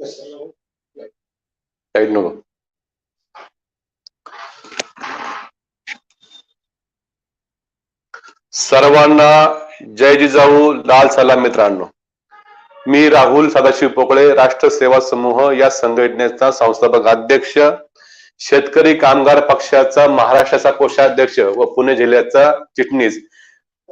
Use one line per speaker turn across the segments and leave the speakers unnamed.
Side नको सर्वांना जय जिजाऊ लाल सलाम मित्रांनो. मी राहुल सदाशिव पोकळे राष्ट्र सेवा समूह या संघटनेचा संस्थापक अध्यक्ष शेतकरी कामगार पक्षाचा महाराष्ट्राचा कोषाध्यक्ष व पुणे जिल्ह्याचा चिटणीस.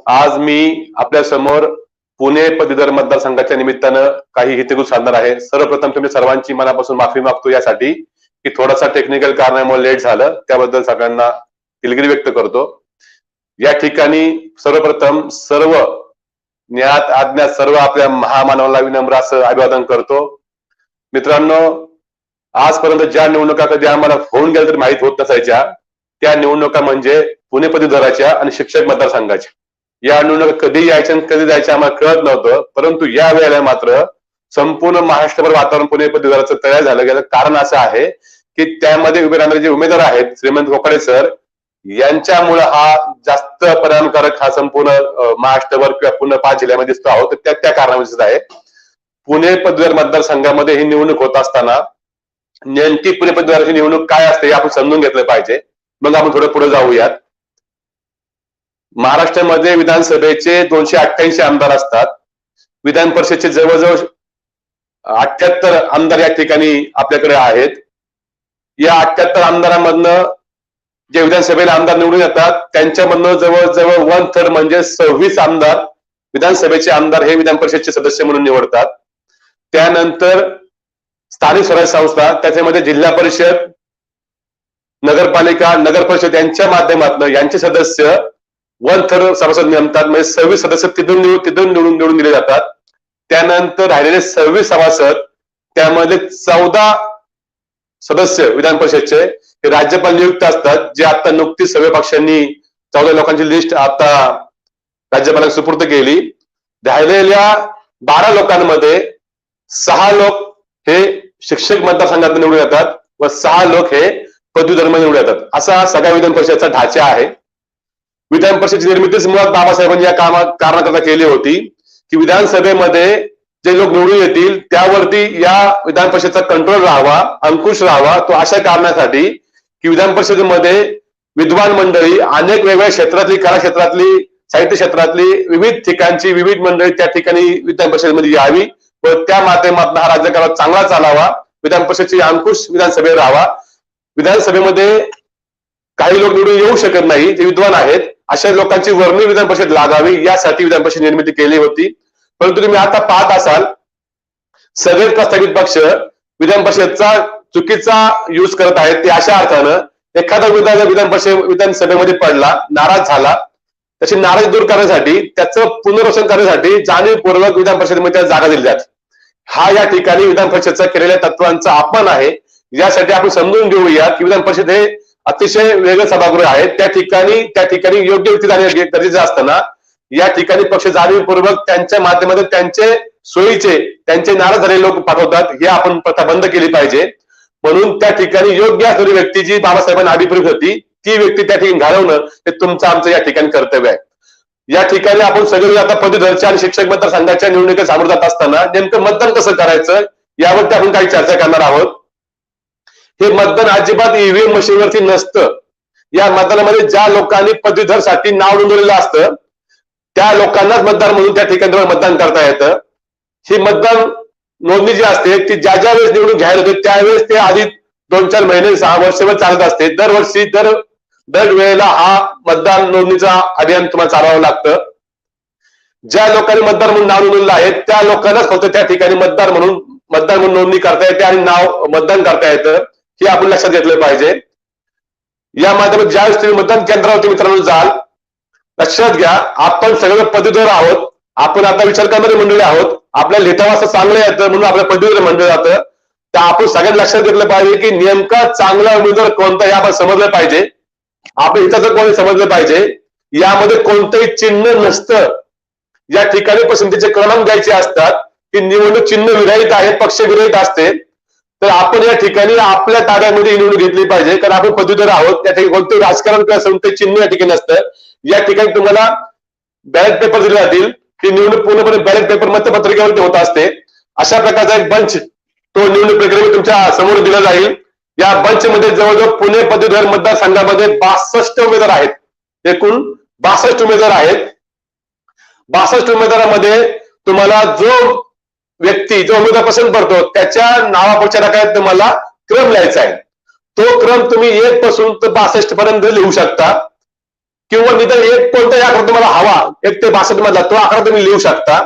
आज मी आपल्यासमोर पुणे पदवीधर मतदारसंघाच्या निमित्तानं काही हितगुज साधणार आहे. सर्वप्रथम तुम्ही सर्वांची मनापासून माफी मागतो यासाठी की थोडासा टेक्निकल कारणामुळे लेट झालं. त्याबद्दल सगळ्यांना दिलगिरी व्यक्त करतो. या ठिकाणी सर्वप्रथम सर्व ज्ञात आज्ञात सर्व आपल्या महामानवाला विनम्र असं अभिवादन करतो. मित्रांनो आजपर्यंत ज्या निवडणुका कधी आम्हाला होऊन गेल्या तरी माहीत होत नसायच्या त्या निवडणुका म्हणजे पुणे पदवीधराच्या आणि शिक्षक मतदारसंघाच्या. या निवडणुका कधी यायच्या आणि कधी जायचं आम्हाला कळत नव्हतं. परंतु या वेळेला मात्र संपूर्ण महाराष्ट्रभर वातावरण पुणे पदवीधराचं तयार झालं गेलं. कारण असं आहे की त्यामध्ये उभे राहणारे जे उमेदवार आहेत श्रीमंत कोकडे सर यांच्यामुळे हा जास्त परिणामकारक हा संपूर्ण महाराष्ट्रभर किंवा पूर्ण पाच जिल्ह्यामध्ये दिसतो आहोत तर त्या त्या कारणामुळे आहे. पुणे पदवीधर मतदारसंघामध्ये ही निवडणूक होत असताना नेमकी पुणे पदवीधराची निवडणूक काय असते हे आपण समजून घेतलं पाहिजे. मग आपण थोडं पुढे जाऊयात. महाराष्ट्रामध्ये विधानसभेचे दोनशे अठ्ठ्याऐंशी आमदार असतात. विधान परिषदचे जवळजवळ अठ्याहत्तर आमदार या ठिकाणी आपल्याकडे आहेत. या अठ्याहत्तर आमदारांमधनं जे विधानसभेला आमदार निवडून येतात त्यांच्यामधनं जवळजवळ वन थर्ड म्हणजे सव्वीस आमदार विधानसभेचे आमदार हे विधान परिषदचे सदस्य म्हणून निवडतात. त्यानंतर स्थानिक स्वराज्य संस्था त्याच्यामध्ये जिल्हा परिषद नगरपालिका नगर परिषद यांच्या माध्यमातून यांचे सदस्य वन थर्ड सभासद नेमतात म्हणजे सव्वीस सदस्य तिथून निवडून तिथून निवडून निवडून दिले जातात. त्यानंतर राहिलेले सव्वीस सभासद त्यामध्ये चौदा सदस्य विधान परिषदचे हे राज्यपाल नियुक्त असतात जे आता नुकतीच सर्व पक्षांनी चौदा लोकांची लिस्ट आता राज्यपालांना सुपूर्द केली. राहिलेल्या बारा लोकांमध्ये सहा लोक हे शिक्षक मतदारसंघात निवडून येतात व सहा लोक हे पदवीधर्म निवडून येतात. असा सगळ्या विधान परिषदेचा ढाचा आहे. विधान परिषदेची निर्मितीच मुळात बाबासाहेबांनी या कामा कारणाकरता केली होती. की विधानसभेमध्ये जे लोक निवडून येतील त्यावरती या विधान परिषदेचा कंट्रोल राहावा अंकुश राहावा तो अशा कारणासाठी की विधान परिषदेमध्ये विद्वान मंडळी अनेक वेगवेगळ्या क्षेत्रातली कला क्षेत्रातली साहित्य क्षेत्रातली विविध ठिकाणची विविध मंडळी त्या ठिकाणी विधान परिषदेमध्ये यावी व त्या माध्यमातून हा राज्यकारभार चांगला चालावा. विधान परिषदेची अंकुश विधानसभेत राहावा. विधानसभेमध्ये काही लोक निवडून येऊ शकत नाही जे विद्वान आहेत. अशा लोकांची वर्णी विधान परिषद लागावी यासाठी विधान परिषद निर्मिती केली होती. परंतु तुम्ही आता पाहत असाल सगळेच प्रस्थापित पक्ष विधान परिषदचा चुकीचा युज करत आहेत. ते अशा अर्थानं एखादा विधान विधान परिषद विधानसभेमध्ये पडला नाराज झाला त्याची नाराज दूर करण्यासाठी त्याचं पुनर्वसन करण्यासाठी जाणीवपूर्वक विधान परिषदेमध्ये त्याला जागा दिली जाते. हा या ठिकाणी विधान परिषदचा केलेल्या तत्वांचा अपमान आहे. यासाठी आपण समजून घेऊया की विधान परिषद हे अतिशय वेगळं सभागृह आहे त्या ठिकाणी त्या ठिकाणी योग्य व्यक्ती जाणे गरजेचं असताना या ठिकाणी पक्ष जाणीवपूर्वक त्यांच्या माध्यमातून त्यांचे सोयीचे त्यांचे नाराज झालेले लोक पाठवतात. हे आपण प्रथा बंद केली पाहिजे. म्हणून त्या ठिकाणी योग्य असलेली व्यक्ती जी बाबासाहेबांना अभिप्रेत होती ती व्यक्ती त्या ठिकाणी घालवणं हे तुमचं आमचं या ठिकाणी कर्तव्य आहे. या ठिकाणी आपण सगळे आता पदवीधरच्या आणि शिक्षक मतदारसंघाच्या निवडणुकीत सामोरं जात असताना नेमकं मतदान कसं करायचं यावरती आपण काही चर्चा करणार आहोत. हे मतदान अजिबात ईव्हीएम मशीनवरती नसतं. या मतदानामध्ये ज्या लोकांनी पदवीधरसाठी नाव नोंदवलेलं असतं त्या लोकांनाच मतदार म्हणून त्या ठिकाणी मतदान करता येतं. ही मतदान नोंदणी जी असते ती ज्या ज्या वेळेस निवडून घ्यायला होते त्यावेळेस ते आधी दोन चार महिने सहा वर्षभर चालत असते. दरवर्षी दर दर वेळेला हा मतदान नोंदणीचा अभियान तुम्हाला चालवावं लागतं. ज्या लोकांनी मतदार म्हणून नाव नोंदवलेलं आहे त्या लोकांनाच फक्त त्या ठिकाणी मतदार म्हणून मतदार म्हणून नोंदणी करता येते आणि नाव मतदान करता येतं. हे आपण लक्षात घेतलं पाहिजे. या माध्यमात ज्यावेळेस तुम्ही मतदान केंद्रावरती मित्रांनो जाल लक्षात घ्या आपण सगळे पदवीधर आहोत. आपण आता विचार करणारे मंडळी आहोत. आपल्या लिहिता चांगलं येतं म्हणून आपल्या पदवीधर म्हणलं जातं. तर आपण सगळ्यात लक्षात घेतलं पाहिजे की नेमका चांगला उमेदवार कोणता हे आपण समजलं पाहिजे. आपल्या हिताचं कोणी समजलं पाहिजे यामध्ये कोणतंही चिन्ह नसतं. या ठिकाणी पसंतीचे क्रमांक द्यायचे असतात की निवडणूक चिन्ह विरहित आहे पक्ष विरहित असते. तर आपण या ठिकाणी आपल्या ताब्यामध्ये निवडून निवडणूक घेतली पाहिजे. कारण आपण पदवीधर आहोत. त्या ठिकाणी कोणतं राजकारण किंवा कोणते चिन्ह या ठिकाणी असतं या ठिकाणी तुम्हाला बॅलेट पेपर दिले जातील. ही निवडणूक पूर्णपणे बॅलेट पेपर मतपत्रिकेवरती होत असते. अशा प्रकारचा एक बंच तो निवडणूक प्रक्रियेमध्ये तुमच्यासमोर दिला जाईल. या बंच मध्ये जवळजवळ पुणे पदवीधर मतदारसंघामध्ये बासष्ट उमेदवार आहेत. एकूण बासष्ट उमेदवार आहेत. बासष्ट उमेदवारामध्ये तुम्हाला जो व्यक्ती जो अमृतापासून भरतो त्याच्या नावापेक्षा काय तुम्हाला क्रम लिहायचा आहे. तो क्रम तुम्ही एक पासून तर बासष्ट पर्यंत लिहू शकता. किंवा निदान एक कोणताही आकडा तुम्हाला हवा एक ते बासष्ट मधला तो आकडा तुम्ही लिहू शकता.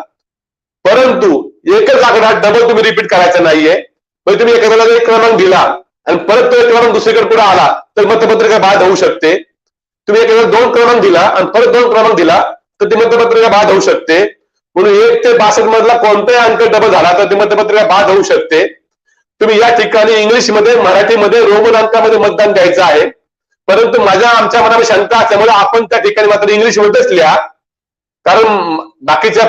परंतु एकच आकडा डबल तुम्ही रिपीट करायचा नाहीये. म्हणजे तुम्ही एखाद्याला एक क्रमांक दिला आणि परत तो एक क्रमांक दुसरीकडे पुढे आला तर मतपत्रिका बाद होऊ शकते. तुम्ही एखाद्याला दोन क्रमांक दिला आणि परत दोन क्रमांक दिला तर ती मतपत्रिका बाद होऊ शकते. म्हणून एक ते बासष्ट मधला कोणताही अंक डबल झाला तर ते मतपत्रिका बाद होऊ शकते. तुम्ही या ठिकाणी इंग्लिशमध्ये मराठीमध्ये रोमन अंकामध्ये मतदान द्यायचं आहे. परंतु माझ्या आमच्या मनामध्ये शंका असल्यामुळे आपण त्या ठिकाणी मात्र इंग्लिशमध्येच लिहा. कारण बाकीच्या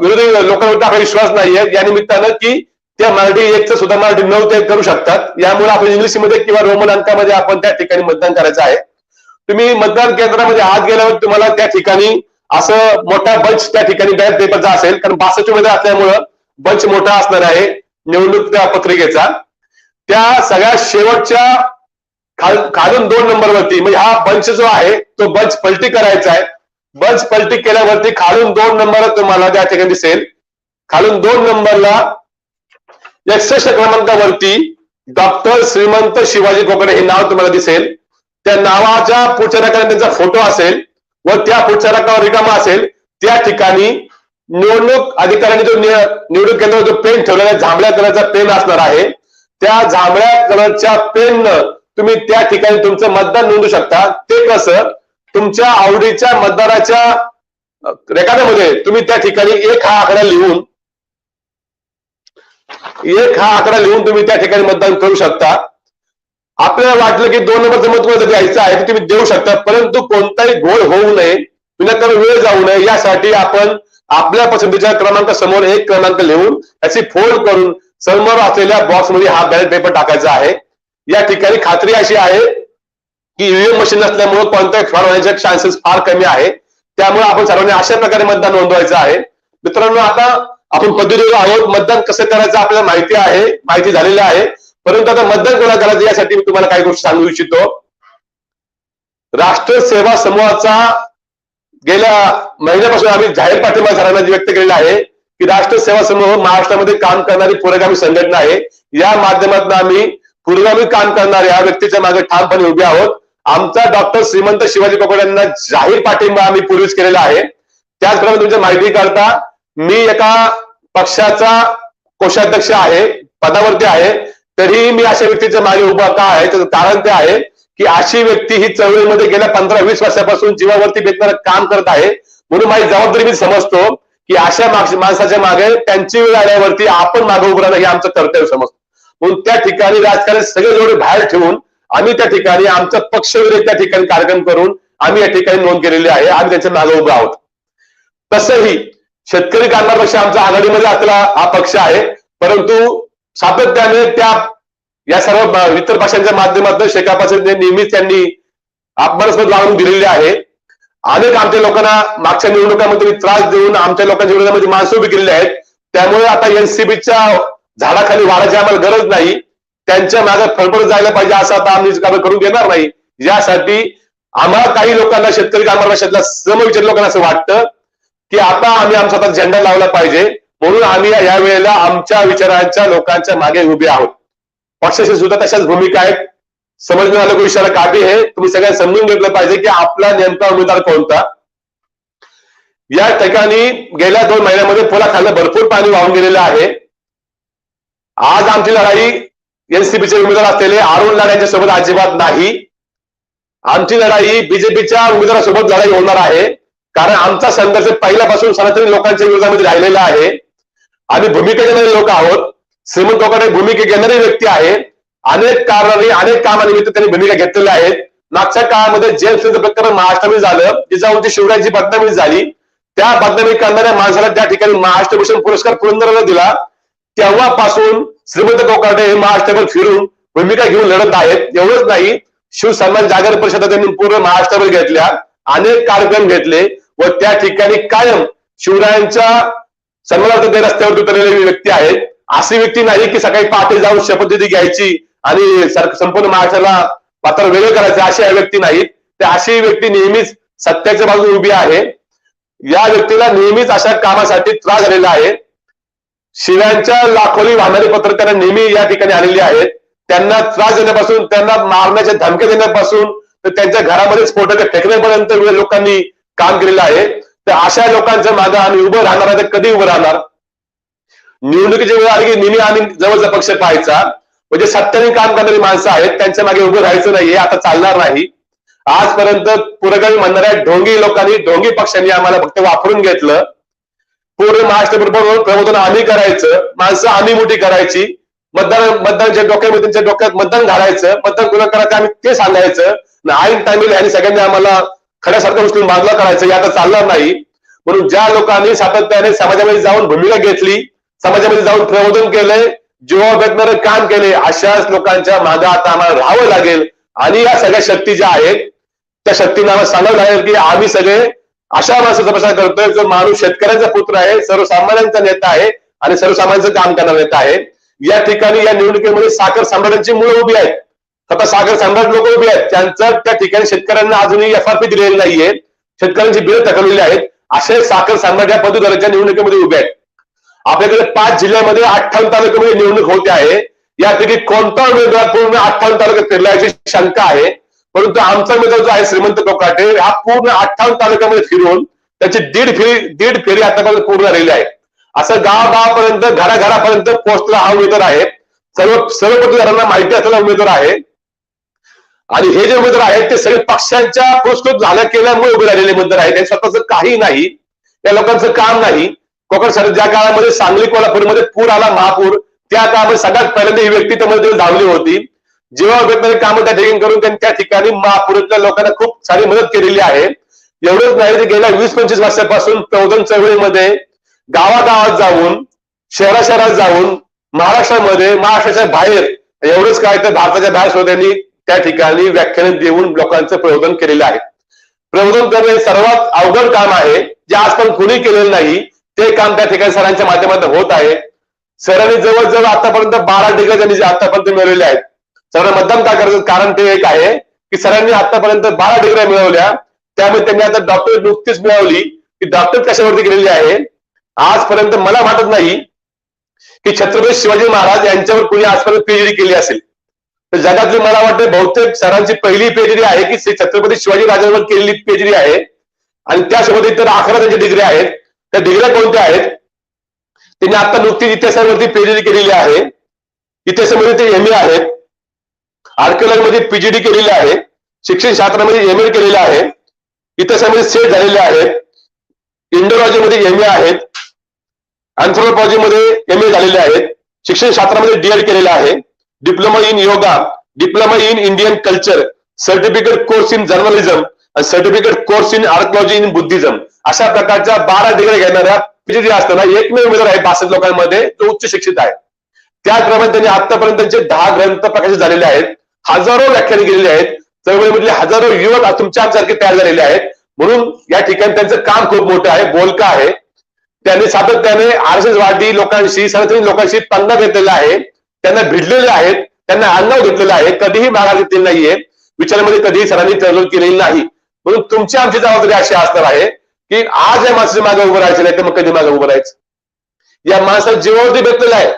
विरोधी लोकांवर आपला विश्वास नाहीये. या निमित्तानं की त्या मराठी एकचं सुद्धा मराठी नऊ ते करू शकतात. यामुळे आपण इंग्लिशमध्ये किंवा रोमन अंकामध्ये आपण त्या ठिकाणी मतदान करायचं आहे. तुम्ही मतदान केंद्रामध्ये आत गेल्यावर तुम्हाला त्या ठिकाणी असं मोठा बंच त्या ठिकाणी बॅच पेपरचा असेल. कारण बासष्टमध्ये असल्यामुळं बंच मोठा असणार आहे. निवडणूक त्या पत्रिकेचा. त्या सगळ्या शेवटच्या खाल खालून दोन नंबरवरती म्हणजे हा बंच जो आहे तो बंच पलटी करायचा आहे. बंच पलटी केल्यावरती खालून दोन नंबर तुम्हाला त्या ठिकाणी दिसेल. खालून दोन नंबरला एकसष्ट क्रमांकावरती डॉक्टर श्रीमंत शिवाजी कोकडे हे नाव तुम्हाला दिसेल. त्या नावाच्या पुढच्या त्यांचा फोटो असेल. व त्या पुढच्या रकावर रिकामा असेल त्या ठिकाणी निवडणूक अधिकाऱ्यांनी जो निवडणूक केंद्रावर जो पेन ठेवलेला आहे, जांभळ्या कलरचा पेन असणार आहे त्या जांभळ्या कलरच्या पेन तुम्ही त्या ठिकाणी तुमचं मतदान नोंदवू शकता. ते कसं? तुमच्या आवडीच्या मतदाराच्या अ, तुम्ही त्या ठिकाणी एक हा आकडा लिहून एक हा आकडा लिहून तुम्ही त्या ठिकाणी मतदान करू शकता. आपल्याला वाटलं की दोन नंबरचं मत कोणाचं द्यायचं आहे तुम्ही देऊ शकता. परंतु कोणताही घोळ होऊ नये विनाकारण वेळ जाऊ नये. यासाठी आपण आपल्या पसंतीच्या क्रमांकासमोर एक क्रमांक लिहून त्याची फोल्ड करून समोर असलेल्या बॉक्समध्ये हा बॅलेट पेपर टाकायचा आहे. या ठिकाणी खात्री अशी आहे की ईव्हीएम मशीन नसल्यामुळे कोणत्याही फ्रॉड होण्याचे चान्सेस फार कमी आहे. त्यामुळे आपण सर्वांनी अशा प्रकारे मतदान नोंदवायचं आहे. मित्रांनो आता आपण पद्धतीवर आहोत. मतदान कसं करायचं आपल्याला माहिती आहे माहिती झालेली आहे. परंतु आता मतदान कोणा करायचं यासाठी मी तुम्हाला काही गोष्ट सांगू इच्छितो. राष्ट्र सेवा समूहाचा गेल्या महिन्यापासून आम्ही जाहीर पाठिंबा सरांना व्यक्त केलेला आहे की राष्ट्र सेवा समूह महाराष्ट्रामध्ये काम करणारी पुरोगामी संघटना आहे. या माध्यमातून आम्ही पुरोगामी काम करणाऱ्या व्यक्तीच्या मागे ठामपणे उभे आहोत. आमचा डॉक्टर श्रीमंत शिवाजी पकोड यांना जाहीर पाठिंबा आम्ही पूर्वीच केलेला आहे. त्याचप्रमाणे तुमच्या माहिती करता मी एका पक्षाचा कोषाध्यक्ष आहे पदावरती आहे. तरीही मी अशा व्यक्तीच्या मागे उभा का आहे? त्याचं कारण ते आहे की अशी व्यक्ती ही चळवळीमध्ये गेल्या पंधरा वीस वर्षापासून जीवावरती बेतणार काम करत आहे. म्हणून माझी जबाबदारी मी समजतो की अशा माणसाच्या मागे त्यांची वेळ आल्यावरती आपण मागे उभं राहणं हे आमचं कर्तव्य समजतो. म्हणून त्या ठिकाणी राजकारण सगळे जोडे बाहेर ठेवून आम्ही त्या ठिकाणी आमचा पक्षविरोधी त्या ठिकाणी कार्यक्रम करून आम्ही या ठिकाणी नोंद केलेली आहे. आम्ही त्यांच्या मागे उभं आहोत. तसंही शेतकरी कामगार पक्ष आमचा आघाडीमध्ये असलेला हा पक्ष आहे. परंतु सातत्याने त्या या सर्व इतर पक्षांच्या माध्यमातून शेकापासून नेहमीच त्यांनी अपमानास्पद लावून दिलेली आहे. अनेक आमच्या लोकांना मागच्या निवडणुकांमध्ये त्रास देऊन आमच्या लोकांच्या विरोधामध्ये म्हणजे माणसं उभी केलेली आहेत. त्यामुळे आता एनसीबीच्या झाडाखाली वाढायची आम्हाला गरज नाही. त्यांच्या मागे फडफड जायला पाहिजे असं आता आम्ही काम करून घेणार नाही. यासाठी आम्हाला काही लोकांना शेतकरी कामाला शेतला समविचार लोकांना असं वाटतं की आता आम्ही आमचा आता झेंडा लावला पाहिजे. म्हणून आम्ही या वेळेला आमच्या विचारांच्या लोकांच्या मागे उभे आहोत. पक्षाशी सुद्धा तशाच भूमिका आहेत. समजणं आलं को इशारा काफी तुम्ही सगळ्यांना समजून घेतलं पाहिजे की आपला नेमका उमेदवार कोणता? या ठिकाणी गेल्या दोन महिन्यामध्ये पुलाखाली भरपूर पाणी वाहून गेलेलं आहे. आज आमची लढाई एनसीपीचे उमेदवार असलेले अरुण लाड सोबत अजिबात नाही. आमची लढाई बीजेपीच्या उमेदवारासोबत लढाई होणार आहे. कारण आमचा संघर्ष पहिल्यापासून सनातनी लोकांच्या विरोधामध्ये राहिलेला आहे. आम्ही भूमिका घेणारे लोक आहोत. श्रीमंत लोकांनी भूमिका घेणारी व्यक्ती आहे. अनेक कारणाने अनेक कामानिमित्त त्यांनी भूमिका घेतलेल्या आहेत. मागच्या काळामध्ये जेम्स प्रकरण महाराष्ट्रामध्ये झालं. जिजाऊंची शिवरायांची बदनामी झाली. त्या बदनामी करणाऱ्या माणसाला त्या ठिकाणी महाराष्ट्र भूषण पुरस्कार पुरंदरला दिला. तेव्हापासून श्रीमंत कोकाटे हे महाराष्ट्रभर फिरून भूमिका घेऊन लढत आहेत. एवढंच नाही शिवसन्मान जागर परिषदा त्यांनी पूर्ण महाराष्ट्रभर घेतल्या. अनेक कार्यक्रम घेतले व त्या ठिकाणी कायम शिवरायांच्या सन्मानार्थ ते रस्त्यावर उतरलेली व्यक्ती आहेत. अशी व्यक्ती नाही की सकाळी पहाटे जाऊन शपथविधी घ्यायची आणि संपूर्ण महाराष्ट्राला पात्र वेगळं करायचं अशी व्यक्ती नाहीत. तर अशी व्यक्ती नेहमीच सत्याच्या बाजूने उभी आहे. या व्यक्तीला नेहमीच अशा कामासाठी त्रास झालेला आहे. शिव्यांच्या लाखोली वाहणारी पत्र त्यांना नेहमी या ठिकाणी आलेली आहेत. त्यांना त्रास देण्यापासून त्यांना मारण्याच्या धमक्या देण्यापासून तर त्यांच्या घरामध्ये स्फोटक फेकण्यापर्यंत लोकांनी काम केलेलं आहे. तर अशा लोकांच्या मागे आम्ही उभं राहणार आहे तर कधी उभं राहणार? निवडणुकीच्या वेळ आली की नेहमी आम्ही जवळचा पक्ष पाहायचा. म्हणजे सत्याने काम करणारी माणसं आहेत त्यांच्या मागे उभं राहायचं नाहीये आता चालणार नाही. आजपर्यंत पुरोगामी म्हणणाऱ्या ढोंगी लोकांनी ढोंगी पक्षांनी आम्हाला फक्त वापरून घेतलं. पूर्ण महाराष्ट्र प्रबोधन आम्ही करायचं माणसं आम्ही मोठी करायची. मतदान मतदानच्या डोक्यामध्ये त्यांच्या डोक्यात मतदान घालायचं मतदान कुणा करायचं आम्ही ते सांगायचं. आईन टायमिंग यांनी सगळ्यांनी आम्हाला खड्यासारखं उचलून बाजला करायचं हे आता चालणार नाही. म्हणून ज्या लोकांनी सातत्याने समाजामध्ये जाऊन भूमिका घेतली समाजामध्ये जाऊन प्रबोधन केलंय जीवा भेटणारे काम केले अशाच लोकांच्या मागे आता आम्हाला राहावं लागेल. आणि या सगळ्या शक्ती ज्या आहेत त्या शक्तींना आम्हाला सांगावं लागेल की आम्ही सगळे अशा माणसाचा प्रसार करतोय जो माणूस शेतकऱ्यांचा पुत्र आहे सर्वसामान्यांचा नेता आहे आणि सर्वसामान्यांचं काम करणारा नेता आहे. या ठिकाणी या निवडणुकीमध्ये साखर सम्राटांची मुलं उभी आहेत. आता सागर सम्राट लोक उभी आहेत. त्यांचं त्या ठिकाणी शेतकऱ्यांना अजूनही एफ आर पी दिलेली नाहीये. शेतकऱ्यांची बिलं थकवलेली आहेत. असे साखर सम्राट या पदवीधरांच्या निवडणुकीमध्ये उभे आहेत. आपल्याकडे पाच जिल्ह्यामध्ये अठ्ठावन्न तालुक्यामध्ये निवडणूक होते आहे. यापैकी कोणता उमेदवार पूर्ण अठ्ठावन्न तालुक्यात फिरला याची शंका आहे. परंतु आमचा उमेदवार जो आहे श्रीमंत कोकाटे हा पूर्ण अठ्ठावन्न तालुक्यामध्ये फिरून त्याची दीड फेरी दीड फेरी आतापर्यंत पूर्ण झालेली आहे. असं गावागावापर्यंत घराघरापर्यंत पोहोचला हा उमेदवार आहे. सर्व सर्व पदवीधरांना माहिती असलेला उमेदवार आहे. आणि हे जे उमेदवार आहेत ते सगळे पक्षांच्या पुरस्कृत झाल्या केल्यामुळे उभे राहिलेले उमेदवार आहेत. हे स्वतःच काही नाही. या लोकांचं काम नाही. कोकण सर ज्या काळामध्ये सांगली कोल्हापूरमध्ये पूर आला महापूर त्या काळामध्ये सगळ्यात पहिल्यांदा ही व्यक्ती त्यामध्ये धावली होती. जेव्हा वेगवेगळी कामं त्या ठिकाणी करून त्यांनी त्या ठिकाणी महापुरातल्या लोकांना खूप सारी मदत केलेली आहे. एवढंच नाही तर गेल्या वीस पंचवीस वर्षापासून प्रबोधन चळवळीमध्ये गावागावात जाऊन शहरा शहरात जाऊन महाराष्ट्रामध्ये महाराष्ट्राच्या बाहेर एवढंच काय तर भारताच्या बाहेर सुद्धा त्यांनी त्या ठिकाणी व्याख्यान देऊन लोकांचं प्रबोधन केलेलं आहे. प्रबोधन करणे हे सर्वात अवघड काम आहे. जे आजपर्यंत कुणी केलेलं नाही ते काम त्या ठिकाणी सरांच्या माध्यमातून होत आहे. सरांनी जवळजवळ आतापर्यंत बारा डिग्री त्यांनी आतापर्यंत मिळवलेले आहेत. सरांना मतदान का करायचं? कारण ते एक आहे की सरांनी आतापर्यंत बारा डिग्र्या मिळवल्या. त्यामुळे त्यांनी आता डॉक्टर नुकतीच मिळवली की डॉक्टर कशावरती गेलेली आहे. आजपर्यंत मला वाटत नाही की छत्रपती शिवाजी महाराज यांच्यावर कुणी आजपर्यंत पीएचडी केली असेल. तर जगातली मला वाटतं बहुतेक सरांची पहिली पीएचडी आहे की श्री छत्रपती शिवाजी राजांवर केलेली पीएचडी आहे. आणि त्यासोबत इतर अकरा त्यांच्या डिग्री आहेत. त्या डिग्र्या कोणत्या आहेत? त्यांनी आता नुकतीच इतिहासावरती पीएचडी केलेली आहे. इतिहासामध्ये ते एम ए आहेत. आर्किओलॉजी मध्ये पीजीडी केलेली आहे. शिक्षण शास्त्रामध्ये एम एड केलेले आहे. इतिहासामध्ये सेट झालेले आहेत. इंडोलॉजीमध्ये एम ए आहेत. अँथ्रोपॉलॉजीमध्ये एम ए झालेले आहेत. शिक्षण शास्त्रामध्ये डीएड केलेलं आहे. Diploma in yoga diploma in Indian culture certificate course in journalism आणि certificate course in archaeology in Buddhism अशा प्रकारच्या बारा डिग्री घेणाऱ्या पीजीडी असताना एकमेव उमेदवार आहे बासष्ट लोकांमध्ये तो उच्च शिक्षित आहे. त्याचप्रमाणे त्यांनी आतापर्यंत दहा ग्रंथ प्रकाशित झालेले आहेत हजारो व्याख्याने केलेली आहेत चळवळीमधले हजारो युवक तुमच्यासारखे तुमच्या आमच्यासारखे तयार झालेले आहेत. म्हणून या ठिकाणी त्यांचं काम खूप मोठं आहे बोलका आहे. त्यांनी सातत्याने आरएसएस वादी लोकांशी सरासरी लोकांशी पंगा घेतलेला आहे. त्यांना भिडलेले आहेत त्यांना आडनाव घेतलेलं आहे कधीही माघार घेतलेली नाहीये विचारामध्ये कधीही सरांनी तडजोड केलेली नाही. म्हणून तुमची आमची जबाबदारी अशी असणार आहे की आज या माणसाच्या मागे उभं राहायचं नाही तर मग कधी मागे उभं राहायचं? या माणसाला जीवावरती भेटलेलं आहे.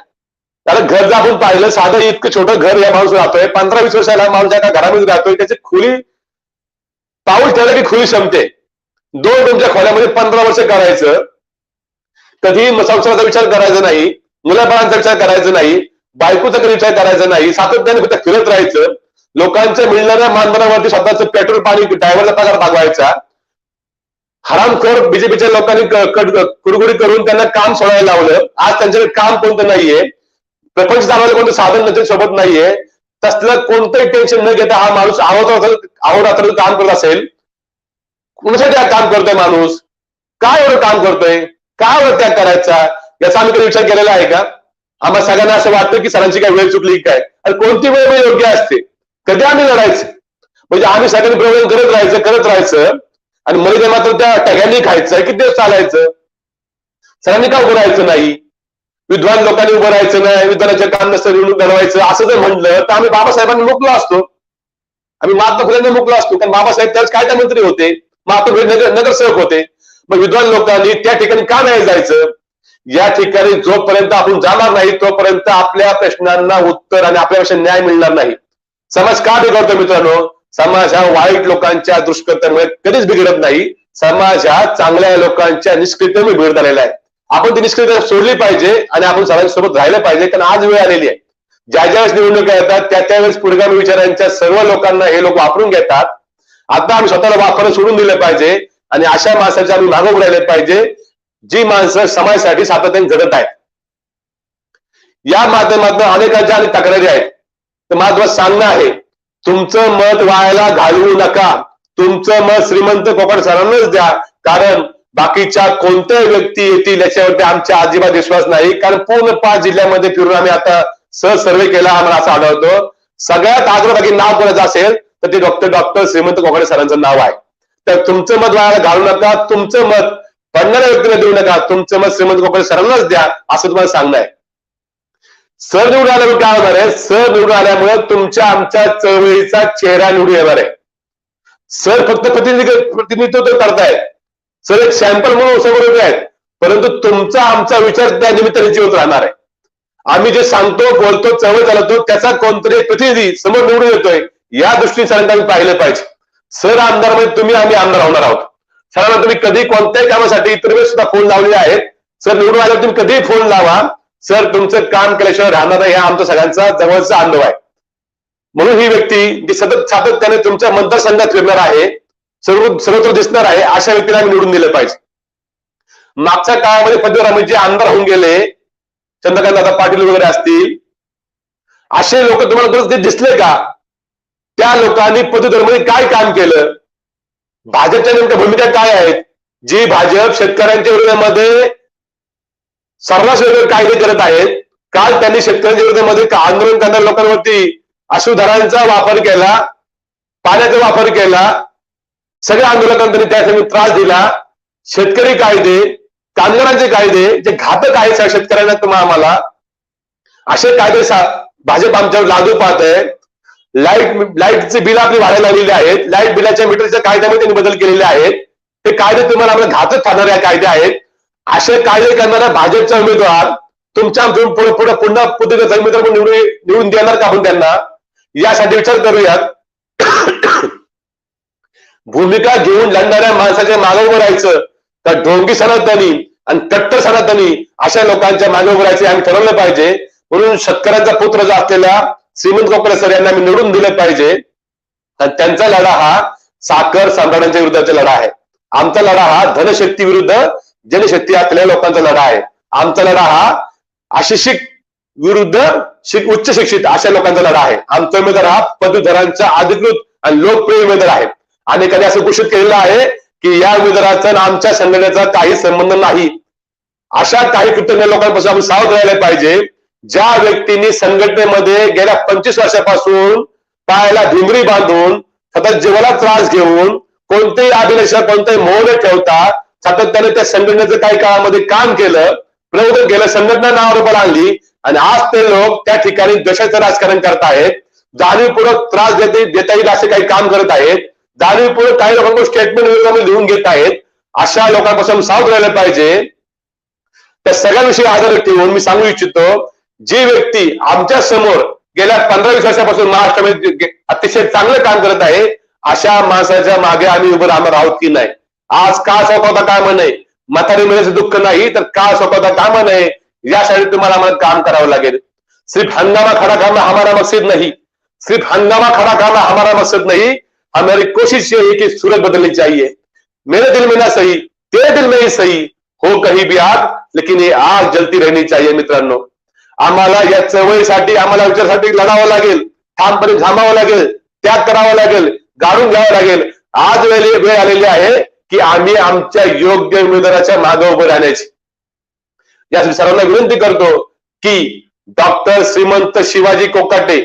त्याला घर जर आपण पाहिलं साधं इतकं छोटं घर या माणूस राहतोय पंधरा वीस वर्षाला माणूस एका घरामध्ये राहतोय त्याची खुली पाऊल ठेवलं की खुली क्षमते. दोन तुमच्या खोल्यामध्ये पंधरा वर्ष करायचं. कधी संसाराचा विचार करायचा नाही मुलाबाळांचा विचार करायचा नाही बायकोचा कधी विचार करायचा नाही. सातत्याने फक्त फिरत राहायचं. लोकांच्या मिळणाऱ्या मानधनावरती स्वतःचं पेट्रोल पाणी ड्रायव्हरचा पगार भागवायचा. हरामखोर बीजेपीच्या लोकांनी कुरगुडी करून त्यांना काम सोडायला लावलं. आज त्यांच्याकडे काम कोणतं नाहीये. प्रपंच चालवायला कोणतं साधन त्यांच्यासोबत नाहीये. तसलं कोणतंही टेन्शन न घेता हा माणूस अहोरात्र काम करत असेल. कुणासाठी हा काम करतोय माणूस? काय एवढं काम करतोय? काय एवढं त्याग करायचा? याचा आम्ही कधी विचार केलेला आहे का? आम्हाला सगळ्यांना असं वाटतं की सरांची काय वेळ चुकली काय? आणि कोणती वेळ वेळ योग्य असते? कधी आम्ही लढायचं? म्हणजे आम्ही सगळ्यांनी प्रबोधन करत राहायचं करत राहायचं. आणि मध्ये मात्र त्या टग्यांनी खायचं किती दिवस चालायचं. सरांनी का उभं राहायचं नाही? विद्वान लोकांनी उभं राहायचं नाही विद्वानाचे काम नसतं निवडून घडवायचं असं जर म्हणलं तर आम्ही बाबासाहेबांनी मुकलो असतो. आम्ही महात्मा फुलेंना मुकलो असतो. कारण बाबासाहेब त्याच कायदा मंत्री होते? महात्मा फुले नगर नगरसेवक होते. मग विद्वान लोकांनी त्या ठिकाणी का नाही जायचं? या ठिकाणी जोपर्यंत आपण जाणार नाही तोपर्यंत आपल्या प्रश्नांना उत्तर आणि आपल्यापेक्षा न्याय मिळणार नाही. समाज का बिघडतो मित्रांनो. समाज हा वाईट लोकांच्या दुष्कृत्यामुळे कधीच बिघडत नाही. समाज हा चांगल्या लोकांच्या निष्क्रियतेमुळे बिघडत आलेला आहे. आपण ती निष्क्रियता सोडली पाहिजे आणि आपण सगळ्यांसोबत राहिलं पाहिजे कारण आज वेळ आलेली आहे. ज्या ज्या वेळेस निवडणुका येतात त्या त्यावेळेस पुढगामी विचारांच्या सर्व लोकांना हे लोक वापरून घेतात. आता आम्ही स्वतःला वापरणं सोडून दिलं पाहिजे आणि अशा माणसाचे आम्ही मागं राहिले पाहिजे. जी माणसं समाजासाठी सातत्याने झटत आहेत. या माध्यमातून अनेकांच्या अनेक तक्रारी आहेत. तर माझं सांगणं आहे तुमचं मत वायाला घालवू नका. तुमचं मत श्रीमंत कोकण सरांनाच द्या. कारण बाकीच्या कोणत्याही व्यक्ती येतील याच्यावरती आमच्या अजिबात विश्वास नाही. कारण पूर्ण पाच जिल्ह्यामध्ये फिरून आम्ही आता सहज सर्वे केला आम्हाला असं आढळतो. सगळ्यात अग्रभागी नाव कोणाचं असेल तर ते डॉक्टर डॉक्टर श्रीमंत कोकणे सरांचं नाव आहे. तर तुमचं मत वायाला घालू नका. तुमचं मत पडणाऱ्या व्यक्तीला देऊ नका. तुमचं मत श्रीमंत कोकणे सरांनाच द्या असं तुम्हाला सांगणं आहे. सर निवडून आल्यामुळे काय होणार आहे? सर निवडून आल्यामुळे तुमच्या आमच्या चळवळीचा चेहरा निवडून येणार आहे. सर फक्त प्रतिनिधित्व प्रतिनिधित्व करतायत. सर एक सॅम्पल म्हणून समोर येत आहेत. परंतु तुमचा आमचा विचार त्या निमित्ताने जीवत राहणार आहे. आम्ही जे सांगतो बोलतो चळवळ चालवतो त्याचा कोणतरी प्रतिनिधी समोर निवडून येतोय. या दृष्टीने सरांना आम्ही पाहिलं पाहिजे. सर आमदार म्हणजे तुम्ही आम्ही आमदार होणार आहोत. सरांना तुम्ही कधी कोणत्याही कामासाठी इतर वेळेस सुद्धा फोन लावलेले आहेत. सर निवडून आल्यावर तुम्ही कधीही फोन लावा. सर तुमचं काम केल्याशिवाय राहणार नाही हा आमचा सगळ्यांचा जवळचा अनुभव आहे. म्हणून ही व्यक्ती जी सतत सातत्याने तुमच्या मतदारसंघात फिरणार आहे सर्व सर्वत्र दिसणार आहे अशा व्यक्तीला आम्ही निवडून दिलं पाहिजे. मागच्या काळामध्ये पद्मरामी जे म्हणजे आमदार होऊन गेले चंद्रकांत दादा पाटील वगैरे असतील. असे लोक तुम्हाला ते दिसले का? त्या लोकांनी पदवीधर्मध्ये काय काम केलं? भाजपच्या नेमक्या भूमिका काय आहेत? जी भाजप शेतकऱ्यांच्या विरोधामध्ये सर्रास वेगळे कायदे करत आहेत. काल त्यांनी शेतकऱ्यांच्या विरोधामध्ये आंदोलन करणाऱ्या लोकांवरती अशुधरांचा वापर केला पाण्याचा वापर केला सगळ्या आंदोलकांना त्यांनी त्यासाठी त्रास दिला. शेतकरी कायदे कामगारांचे कायदे जे घातक आहेत शेतकऱ्यांना तुम्हाला आम्हाला असे कायदे सा- भाजप आमच्यावर लागू पाहत आहे लाइट लाईटचे बिल आपली वाढायला लागलेले आहेत. लाइट बिलाच्या मीटरच्या कायद्यामध्ये त्यांनी बदल केलेले आहेत. हे कायदे तुम्हाला आम्हाला घातक ठरणारे कायदे आहेत. असे कायदे करणारा भाजपचा उमेदवार तुमच्यापुढे पुढे पुन्हा पद्धतीचा उमेदवार निवडून निवडून देणार का आपण त्यांना? यासाठी विचार करूयात. भूमिका घेऊन लढणाऱ्या माणसाच्या मागे उभं राहायचं तर ढोंगी सनातनी आणि कट्टर सनातनी अशा लोकांच्या मागे उभं राहायचं आम्ही ठरवलं पाहिजे. म्हणून शेतकऱ्यांचा पुत्र जो असलेला श्रीमंत कोपरे सर यांना मी निवडून दिलं पाहिजे. आणि त्यांचा लढा हा साखर सम्राटांच्या विरुद्धचा लढा आहे. आमचा लढा हा धनशक्ती विरुद्ध जनशक्ती असलेल्या लोकांचा लढा आहे. आमचा लढा हा अशिक्षित विरुद्ध शिक उच्च शिक्षित अशा लोकांचा लढा आहे. आमचा उमेदवार हा पदवीधरांचा अधिकृत आणि लोकप्रिय उमेदवार आहे. अनेकांनी असं घोषित केलेलं आहे की या उमेदवाराचा आमच्या संघटनेचा काही संबंध नाही. अशा काही कृतज्ञ लोकांपासून आपण सावध राहिला पाहिजे. ज्या व्यक्तींनी संघटनेमध्ये गेल्या पंचवीस वर्षापासून पायाला भिंगरी बांधून सतत जीवाला त्रास घेऊन कोणतेही अभिलाषा कोणतेही मोह न ठेवता सातत्याने त्या संघटनेचं काही काळामध्ये काम केलं प्रयोग केलं संघटना नावावर आणली आणि आज ते लोक त्या ठिकाणी देशाचं राजकारण करत आहेत. जाणीवपूर्वक त्रास देते देता येईल असे काही काम करत आहेत. जाणीवपूर्वक काही लोकांकडून स्टेटमेंट वगैरे लिहून घेत आहेत. अशा लोकांपासून सावध राहिलं पाहिजे. त्या सगळ्या विषयी आधार ठेवून मी सांगू इच्छितो जी व्यक्ती आमच्यासमोर गेल्या पंधरा वीस वर्षापासून महाराष्ट्रामध्ये अतिशय चांगलं काम करत आहे अशा माणसाच्या मागे आम्ही उभं राहणार आहोत की नाही? आज का सोपवता काम नाही? म्हातारी मिळण्याचं दुःख नाही तर का सोपवता काम नाही? यासाठी तुम्हाला आम्हाला काम करावं लागेल. सिर्फ हंगामा खड़ा करना हमारा मकसद नहीं. सिर्फ हंगामा खड़ा करना हमारा मकसद नहीं. हमारी कोशिश ये है कि सूरत बदलनी चाहिए मेरे दिल में ना सही तेरे दिल में ही सही हो कहीं भी आग लेकिन ये आग जलती रहनी चाहिए मित्रांनो. आम्हाला या चळवळीसाठी आम्हाला विचारासाठी लढावं लागेल. ठामपणे थांबावं लागेल. त्याग करावा लागेल. गाडून घ्यावं लागेल. आज वेळ वेळ आलेली आहे की आम्ही आमच्या योग्य उमेदवाराच्या मागे उभं राहण्याची. या सर्वांना विनंती करतो की डॉक्टर श्रीमंत शिवाजी कोकाटे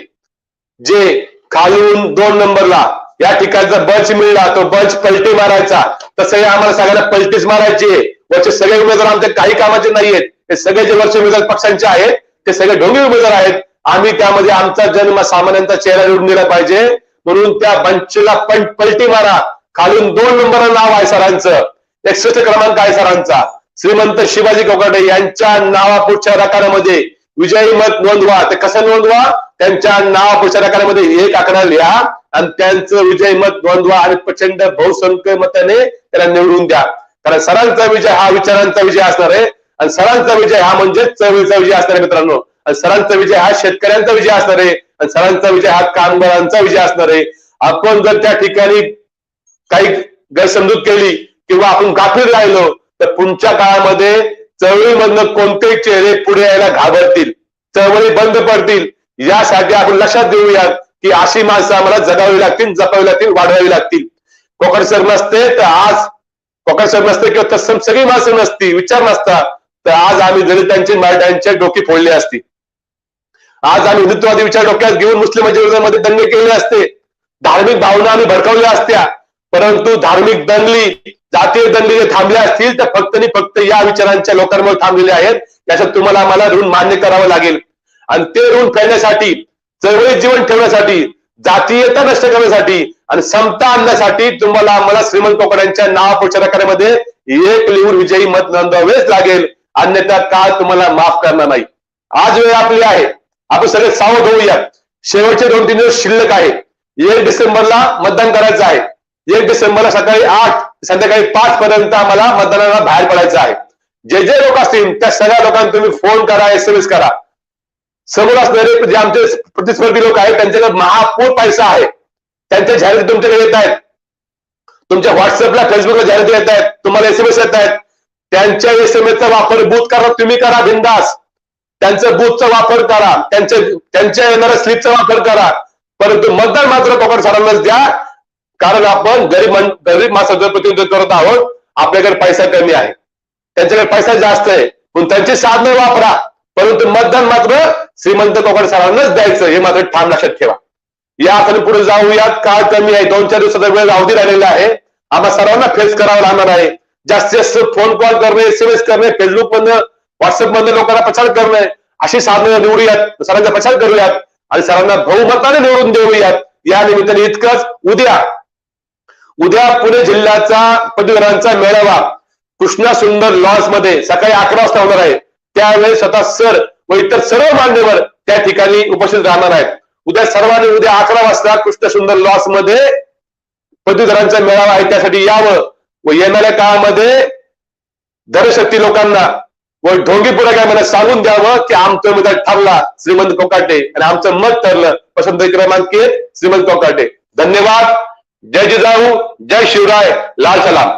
जे खालून दोन नंबरला या ठिकाणचा बंच मिळला तो बंच पलटी मारायचा. तसंही आम्हाला सगळ्यांना पलटीच मारायची आहे. वरचे सगळे उमेदवार आमच्या काही कामाचे नाहीयेत. हे सगळे जे वरचे उमेदवार पक्षांचे आहेत ते सगळे ढोंगी उमेदवार आहेत. आम्ही त्यामध्ये आमचा जन्म सामान्यांचा चेहरा निवडून दिला पाहिजे. म्हणून त्या बंचला पण पलटी मारा. खालून दोन नंबर नाव आहे सरांचं. एकसष्ट क्रमांक आहे सरांचा. श्रीमंत शिवाजी कोकाटे यांच्या नावापुढच्या रकारामध्ये विजयी मत नोंदवा. ते कसं नोंदवा? त्यांच्या नावापुढच्या रकारामध्ये एक आकडा लिहा आणि त्यांचं विजय मत नोंदवा आणि प्रचंड बहुसंख्य मताने त्याला निवडून द्या. कारण सरांचा विजय हा विचारांचा विजय असणार आहे. आणि सरांचा विजय हा म्हणजे चळवळीचा विजय असणार आहे मित्रांनो. आणि सरांचा विजय हा शेतकऱ्यांचा विजय असणार. आहे आणि सरांचा विजय हा कामगारांचा विजय असणार. आहे आपण जर त्या ठिकाणी काही गैरसमजूत केली किंवा आपण गाफील राहिलो तर पुढच्या काळामध्ये चळवळीमधनं कोणतेही चेहरे पुढे यायला घाबरतील. चळवळी बंद पडतील. यासाठी आपण लक्षात देऊयात की अशी माणसं आम्हाला जगावी लागतील जपावी लागतील वाढवावी लागतील. कोकण सर नसते तर आज कोकण सर नसते किंवा तत्सम सगळी माणसं नसती विचार नसता. तर आज आम्ही दलितांची मराठ्यांच्या डोकी फोडली असती. आज आम्ही हिंदुत्ववादी विचार डोक्यात घेऊन मुस्लिममध्ये दंगे केले असते. धार्मिक भावना आम्ही भडकावल्या असत्या. परंतु धार्मिक दंगली जातीय दंगली जे थांबल्या असतील तर फक्त आणि फक्त या विचारांच्या लोकांमुळे थांबलेले आहेत. याच्यात तुम्हाला आम्हाला ऋण मान्य करावं लागेल. आणि ते ऋण फेडण्यासाठी चळवळीत जीवन ठेवण्यासाठी जातीयता नष्ट करण्यासाठी आणि समता आणण्यासाठी तुम्हाला आम्हाला श्रीमंत कोकडांच्या नाव प्रचार रकारामध्ये एक लिहून विजयी मत नोंदवावेच लागेल. अन्यथा काळ तुम्हाला माफ करणार नाही. आज वेळ आपली आहे. आपण सगळे सावध होऊया शेवटचे दोन तीन दिवस शिल्लक आहे. एक डिसेंबरला मतदान करायचं आहे. एक डिसेंबरला सकाळी आठ संध्याकाळी पाच पर्यंत आम्हाला मतदानाला बाहेर पडायचं आहे. जे जे लोक असतील त्या सगळ्या लोकांना तुम्ही फोन करा एसएमएस करा. समोर असणारे जे आमचे प्रतिस्पर्धी लोक आहेत त्यांच्याकडे महापूर पैसा आहे. त्यांच्या जाहिराती तुमच्याकडे येत आहेत. तुमच्या व्हॉट्सअपला फेसबुकला जाहिराती येत आहेत. तुम्हाला एसएमएस येत आहेत. त्यांच्या एसएमएसचा वापर बूथ करा तुम्ही करा बिंदास. त्यांचं बूथचा वापर करा त्यांच्या त्यांच्या येणाऱ्या स्लिपचा वापर करा. परंतु मतदान मात्र कोकण सरांनाच द्या. कारण आपण गरीब गरीब माणसाचं प्रतिनिधित्व करत आहोत. आपल्याकडे पैसा कमी आहे. त्यांच्याकडे पैसा जास्त आहे. म्हणून त्यांची साधनं वापरा. परंतु मतदान मात्र श्रीमंत कोकण सरांनाच द्यायचं. हे मात्र ठाम लक्षात ठेवा. या आपण पुढे जाऊयात. काळ कमी आहे. दोन चार दिवसाचा वेळ अवधी राहिलेला आहे. आम्हा सर्वांना फेस करावं लागणार आहे. जास्तीत जास्त फोन कॉल करणे एसएमएस करणे फेसबुक मधनं व्हॉट्सअप मधनं लोकांना प्रचार करणे अशी साधनं निवडूयात सरांचा प्रचार करूयात आणि सरांना बहुमताने निवडून देऊयात. या निमित्ताने इतकंच उद्या उद्या पुणे जिल्ह्याचा पदवीधरांचा मेळावा कृष्णा सुंदर लॉन्समध्ये सकाळी अकरा वाजता होणार आहे. त्यावेळी स्वतः सर व इतर सर्व मान्यवर त्या ठिकाणी उपस्थित राहणार आहेत. उद्या सर्वांनी उद्या अकरा वाजता कृष्ण सुंदर लॉसमध्ये पदवीधरांचा मेळावा आहे. त्यासाठी यावं व येणाऱ्या काळामध्ये धनशक्ती लोकांना व ढोंगी पुढे सांगून द्यावं की आमचं उमेदवार ठरला श्रीमंत कोकाटे. आणि आमचं मत ठरलं पसंत क्रमांक एक श्रीमंत कोकाटे. धन्यवाद. जय जिजाऊ जय शिवराय. लाल सलाम.